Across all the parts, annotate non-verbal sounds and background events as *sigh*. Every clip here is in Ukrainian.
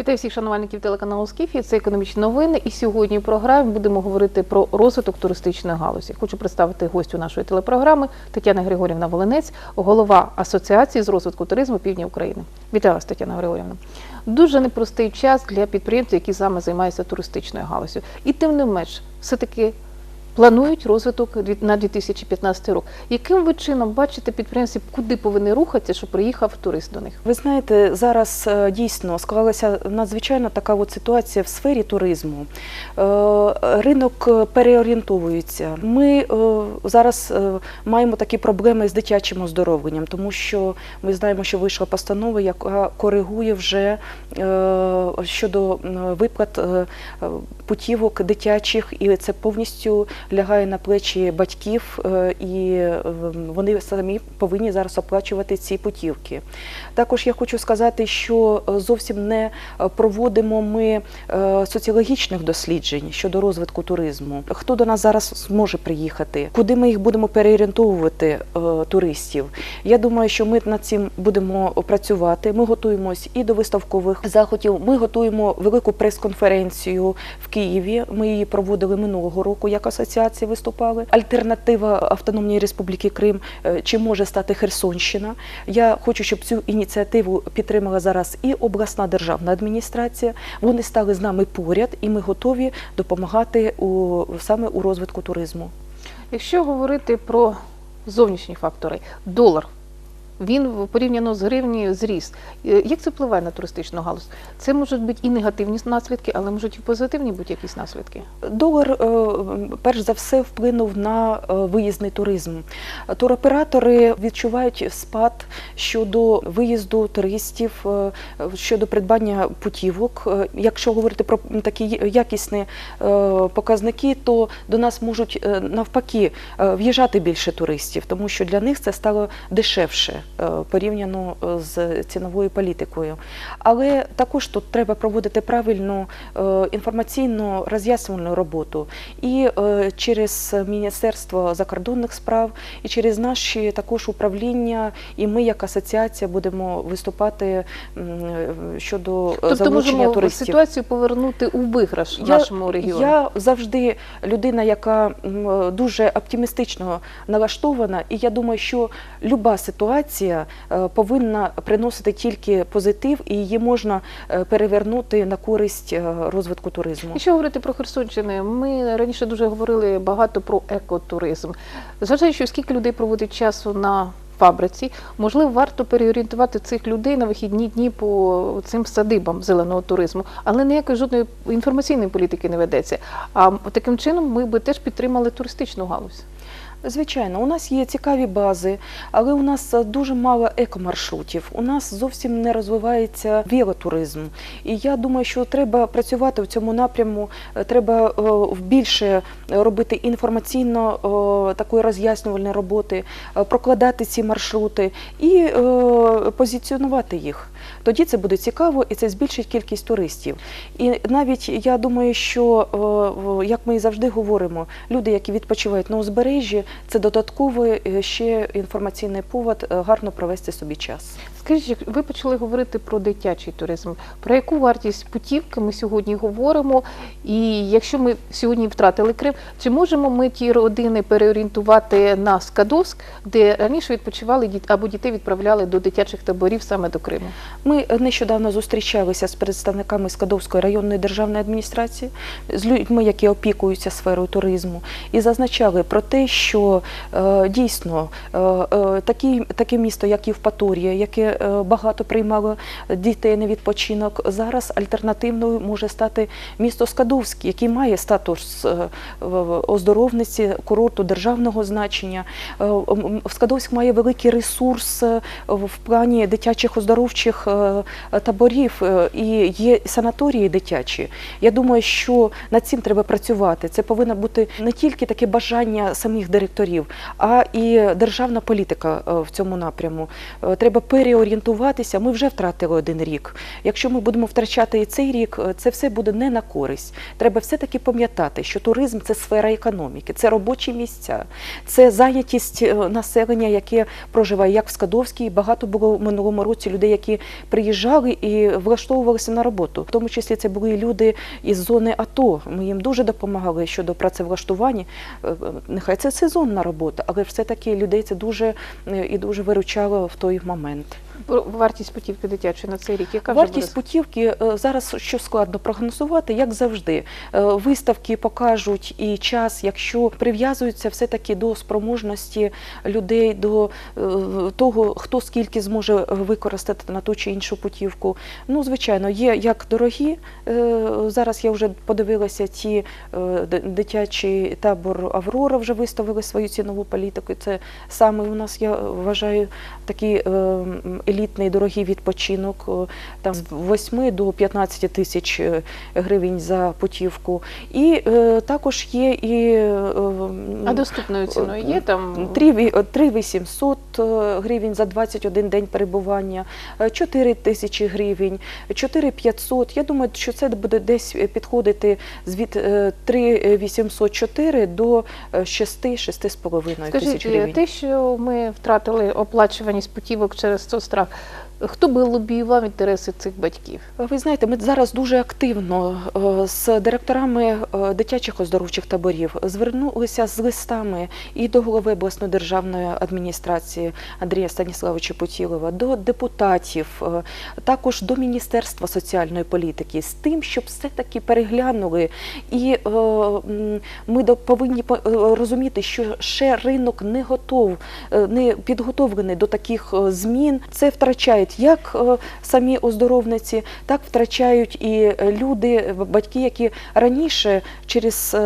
Вітаю всіх шанувальників телеканалу Скіфі. Це економічні новини. І сьогодні в програмі будемо говорити про розвиток туристичної галузі. Хочу представити гостю нашої телепрограми Тетяна Григорівна Волинець, голова Асоціації з розвитку туризму Півдня України. Вітаю вас, Тетяна Григорівна. Дуже непростий час для підприємців, які саме займаються туристичною галузю. І тим не менш, все-таки планують розвиток на 2015 рік. Яким ви чином бачите підприємців, куди повинні рухатися, щоб приїхав турист до них? Ви знаєте, зараз е, дійсно склалася надзвичайно така от ситуація в сфері туризму. Е, Ринок е, переорієнтовується. Ми зараз маємо такі проблеми з дитячим оздоровленням, тому що ми знаємо, що вийшла постанова, яка коригує вже щодо виплат путівок дитячих, і це повністю лягає на плечі батьків, е, і е, вони самі повинні зараз оплачувати ці путівки. Також я хочу сказати, що е, зовсім не проводимо ми соціологічних досліджень щодо розвитку туризму. Хто до нас зараз зможе приїхати? Куди ми їх будемо переорієнтовувати туристів? Я думаю, що ми над цим будемо працювати. Ми готуємось і до виставкових заходів. Ми готуємо велику прес-конференцію в Києві. Ми її проводили минулого року, як асоціація виступали. Альтернатива Автономній Республіки Крим е, чи може стати Херсонщина. Я хочу, щоб цю ініціативу підтримала зараз і обласна державна адміністрація. Вони стали з нами поряд, і ми готові допомагати у саме у розвитку туризму. Якщо говорити про зовнішні фактори, долар. Він порівняно з гривні зріс. Е, Як це впливає на туристичну галузь? Це можуть бути і негативні наслідки, але можуть і позитивні бути якісь наслідки. Долар е, перш за все вплинув на е, виїзний туризм. Туроператори відчувають спад щодо виїзду туристів, щодо придбання путівок. Якщо говорити про такі якісні показники, то до нас можуть навпаки в'їжджати більше туристів, тому що для них це стало дешевше порівняно е, з ціновою політикою. Але також тут треба проводити правильну е, інформаційну роз'яснювальну роботу і е, через Міністерство закордонних справ, і через наші також управління, і ми, як асоціація, будемо виступати е, щодо е, Тобто залучення можемо туристів. ситуацію повернути у виграш Я- нашому регіону. Я завжди людина, яка дуже оптимістично налаштована, і я думаю, що люба ситуація е, повинна приносити тільки позитив, і її можна е, перевернути на користь е, розвитку туризму. Якщо говорити про Херсонщину, ми раніше дуже говорили багато про екотуризм. Зважаючи, скільки людей проводить часу на фабриці, можливо, варто переорієнтувати цих людей на вихідні дні по цим садибам зеленого туризму, але ніякої жодної інформаційної політики не ведеться. А таким чином ми би теж підтримали туристичну галузь. Звичайно, у нас є цікаві бази, але у нас е, дуже мало екомаршрутів. У нас зовсім не розвивається велотуризм. І я думаю, що треба працювати в цьому напряму. е, Треба е, більше робити інформаційно такої роз'яснювальної роботи, прокладати ці маршрути і позиціонувати їх. Тоді це буде цікаво і це збільшить кількість туристів. І навіть я думаю, що е, як ми і завжди говоримо, люди, які відпочивають на узбережжі, це додатковий е, ще інформаційний повод е, гарно провести собі час. Скажіть, ви почали говорити про дитячий туризм. Про яку вартість путівки ми сьогодні говоримо? І якщо ми сьогодні втратили Крим, чи можемо ми ті родини переорієнтувати на Скадовськ, де раніше відпочивали або дітей відправляли до дитячих таборів саме до Криму? Ми нещодавно зустрічалися з представниками Скадовської районної державної адміністрації, з людьми, які опікуються сферою туризму, і зазначали про те, що е, дійсно е, е, таке місто, як Євпаторія, яке е, багато приймало дітей на відпочинок, зараз альтернативною може стати місто Скадовськ, який має статус е, оздоровниці курорту державного значення. Е, Скадовськ має великий ресурс в плані дитячих оздоровчих таборів і є санаторії дитячі. Я думаю, що над цим треба працювати. Це повинно бути не тільки таке бажання самих директорів, а і державна політика в цьому напряму. Треба переорієнтуватися. Ми вже втратили один рік. Якщо ми будемо втрачати і цей рік, е, це все буде не на користь. Треба все-таки пам'ятати, що туризм це сфера економіки, це робочі місця, це зайнятість е, населення, яке проживає як в Скадовській. Багато було в минулому році людей, які приїжджали і влаштовувалися на роботу. В тому числі це були люди із зони АТО. Ми їм дуже допомагали щодо працевлаштування. Е, Нехай це сезонна робота, але все-таки людей це дуже і дуже виручало в той момент. Вартість путівки дитячої на цей рік. Яка вже Вартість буде? путівки е, зараз що складно прогнозувати, як завжди. Е, Виставки покажуть і час, якщо прив'язуються все-таки до спроможності людей, до е, того, хто скільки зможе використати на ту чи іншу путівку. Ну, звичайно, є як дорогі. Зараз я вже подивилася ті дитячий табор Аврора вже виставили свою цінову політику. Це саме у нас, я вважаю, такий елітний дорогий відпочинок, е, там з 8 до 15 тисяч е, гривень за путівку. І е, також є і е, А доступною ціною є там 3800 е, гривень за 21 день перебування, е, 4 тисячі гривень, 4500. Я думаю, що це буде десь підходити з від е, 3804 до е, 6-6,5 тисяч Скажіть, гривень. те, що ми втратили оплачуваність путівок через соцстрах, хто би лобіював інтереси цих батьків? Ви знаєте, ми зараз дуже активно е, з директорами е, дитячих оздоровчих таборів звернулися з листами і до голови обласної державної адміністрації Андрія Станіславовича Путілова, до депутатів, е, також до Міністерства соціальної політики з тим, щоб все-таки переглянули. І ми повинні розуміти, що ще ринок не готов, не підготовлений до таких змін. Це втрачають як е, самі оздоровниці, так втрачають і е, люди, е, батьки, які раніше через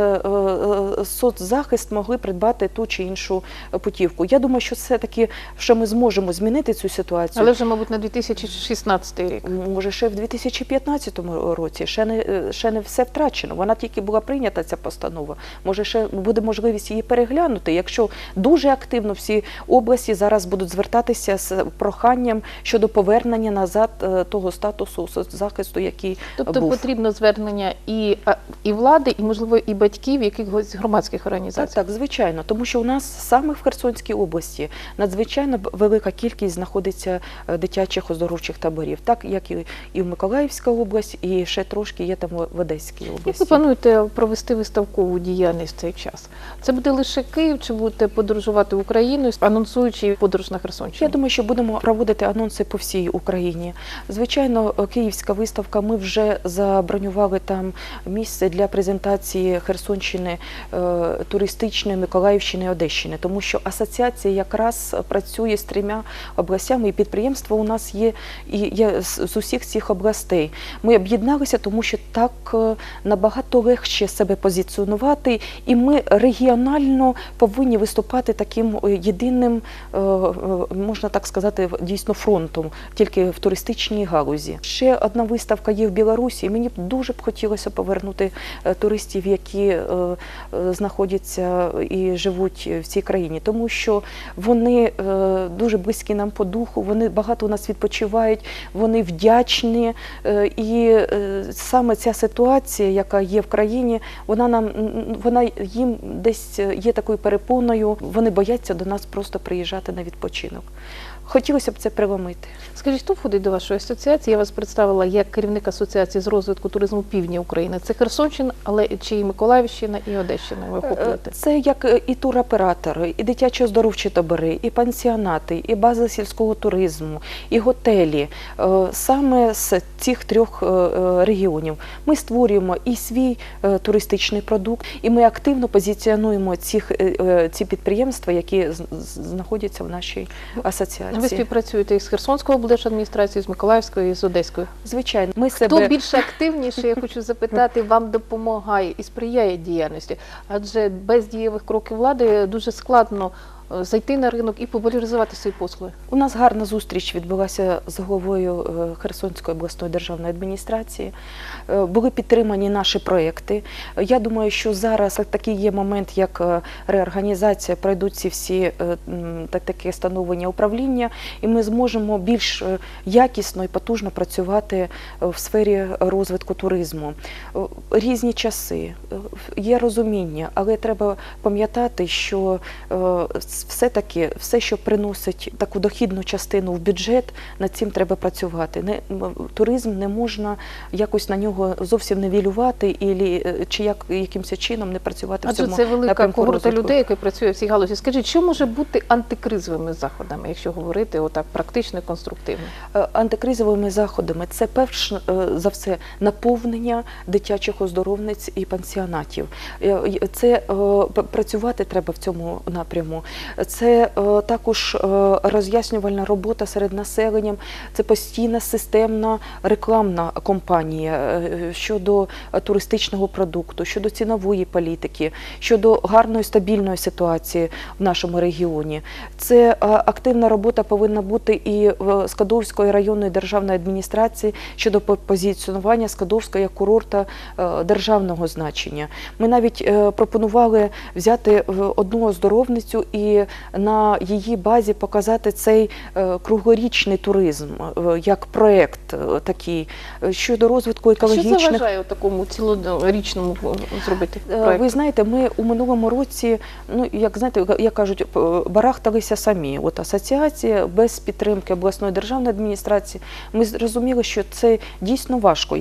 соцзахист могли придбати ту чи іншу путівку. Я думаю, що все таки, що ми зможемо змінити цю ситуацію. Але вже, мабуть, на 2016 рік. Може, ще в 2015 році ще не ще не все втрачено. Вона тільки була прийнята ця постанова. Може, ще буде можливість її переглянути. Якщо дуже активно всі області зараз будуть звертатися з проханням щодо повернення назад е, того статусу соцзахисту, який Тобто був. потрібно звернення і, і влади, і, можливо, і батьків якихось громадських організацій. так, звичайно, тому що у нас саме в Херсонській області надзвичайно велика кількість знаходиться е, дитячих оздоровчих таборів, так як і, і в Миколаївській області, і ще трошки є там в Одеській Як ви області. плануєте провести виставкову діяльність в цей час? Це буде лише Київ, чи будете подорожувати в Україну, анонсуючи подорож на Херсонщину? Я думаю, що будемо проводити анонси по всій Україні. Звичайно, київська виставка. Ми вже забронювали там місце для презентації Херсонщини, е, туристичної, Миколаївщини, Одещини, тому що асоціація якраз працює з трьома областями, і підприємства у нас є і є з усіх цих областей. Ми об'єдналися, тому що так е, набагато легше себе позиціонувати, і ми регіонально повинні виступати таким е, єдиним, можна так сказати, дійсно фронтом, тільки в туристичній галузі. Ще одна виставка є в Білорусі. і Мені б дуже б хотілося повернути е, туристів, які е, е, знаходяться і живуть в цій країні, тому що вони дуже близькі нам по духу, вони багато у нас відпочивають, вони вдячні. І саме ця ситуація, яка є в країні, вона нам вона їм десь є такою перепоною. Вони бояться до нас просто приїжджати на відпочинок. Хотілося б це приломити. Скажіть, хто входить до вашої асоціації? Я вас представила як керівник асоціації з розвитку туризму півдня України. Це Херсонщина, але чи і Миколаївщина, і Одещина ви охоплюєте? Це як е, і туроператори, і дитячі оздоровчі табори, і пансіонати, і бази сільського туризму, і готелі. Е, Саме з цих трьох е, е, регіонів ми створюємо і свій е, туристичний продукт, і ми активно позиціонуємо цих, е, е, ці підприємства, які знаходяться в нашій асоціації. Ви співпрацюєте із Херсонською облдержадміністрацією, з Миколаївської, з Одеською. Звичайно, ми Хто себе більше активніше, я хочу запитати, *laughs* вам допомагає і сприяє діяльності? Адже без дієвих кроків влади дуже складно зайти на ринок і популяризувати свої послуги? У нас гарна зустріч відбулася з головою е, Херсонської обласної державної адміністрації. Е, Були підтримані наші проекти. Я думаю, що зараз такий є момент, як е, реорганізація, пройдуть ці всі е, м, так таке становлення управління, і ми зможемо більш е, якісно і потужно працювати е, в сфері розвитку туризму. Е, Різні часи, е, є розуміння, але треба пам'ятати, що е, все-таки все, що приносить таку дохідну частину в бюджет, над цим треба працювати. Не, туризм не можна якось на нього зовсім невілювати ілі, е, чи як, якимось чином не працювати в цьому це велика когорта людей, які працює в цій галузі. Скажіть, що може бути антикризовими заходами, якщо говорити отак практично і конструктивно? Е, Антикризовими заходами це перш е, за все наповнення дитячих оздоровниць і пансіонатів. Це працювати треба в цьому напряму. Це е, також е, роз'яснювальна робота серед населення. Це постійна системна рекламна кампанія е, щодо туристичного продукту, щодо цінової політики, щодо гарної стабільної ситуації в нашому регіоні. Це активна робота повинна бути і Скадовської районної державної адміністрації щодо позиціонування Скадовського як курорта державного значення. Ми навіть пропонували взяти одну оздоровницю і на її базі показати цей е, круглорічний туризм е, як проект е, такий щодо розвитку Що екологічних заважає у такому цілорічному зробити проект? Ви знаєте, ми у минулому році, ну як знаєте, як кажуть, барахталися самі. От асоціація без підтримки обласної державної адміністрації. Ми зрозуміли, що це дійсно важко.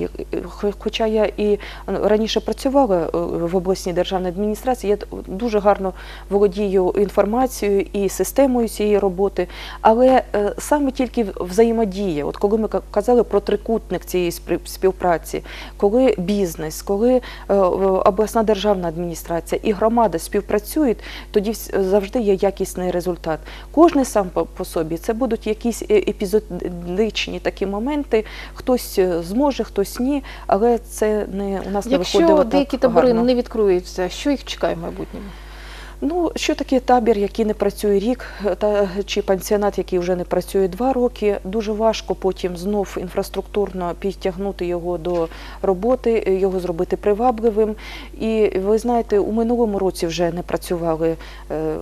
Хоча я і раніше працювала в обласній державній адміністрації, я дуже гарно володію інформацією і системою цієї роботи. Але е, саме тільки взаємодія, от коли ми казали про трикутник цієї співпраці, коли бізнес, коли е, обласна державна адміністрація і громада співпрацюють, тоді завжди є якісний результат. Кожний сам по, собі це будуть якісь е- епізодичні такі моменти. Хтось зможе, хтось ні, але це не у нас не виходило Якщо так деякі табори гарно. не відкриються, що їх чекає в майбутньому? Ну, що таке табір, який не працює рік, та чи пансіонат, який вже не працює два роки, дуже важко потім знов інфраструктурно підтягнути його до роботи, його зробити привабливим. І ви знаєте, у минулому році вже не працювали е,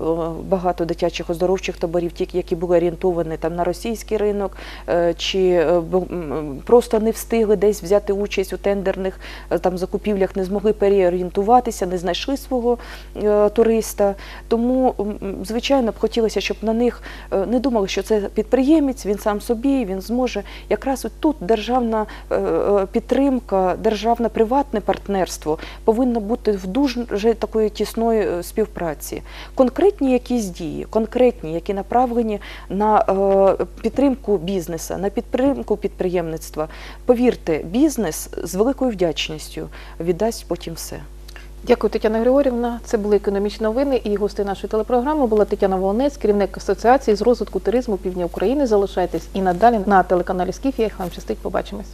багато дитячих оздоровчих таборів, ті, які були орієнтовані там на російський ринок, е, чи е, просто не встигли десь взяти участь у тендерних е, там закупівлях, не змогли переорієнтуватися, не знайшли свого е, туриста. Тому, звичайно, б хотілося, щоб на них е, не думали, що це підприємець, він сам собі, він зможе. Якраз тут державна е, е, підтримка, державне приватне партнерство повинно бути в дуже такої тісної співпраці. Конкретні якісь дії, конкретні, які направлені на підтримку бізнесу, на підтримку підприємництва. Повірте, бізнес з великою вдячністю віддасть потім все. Дякую, Тетяна Григорівна. Це були економічні новини. І гости нашої телепрограми була Тетяна Волонець, керівник асоціації з розвитку туризму Півдня України. Залишайтесь і надалі на телеканалі Скіфія. Хай Вам щастить. Побачимось.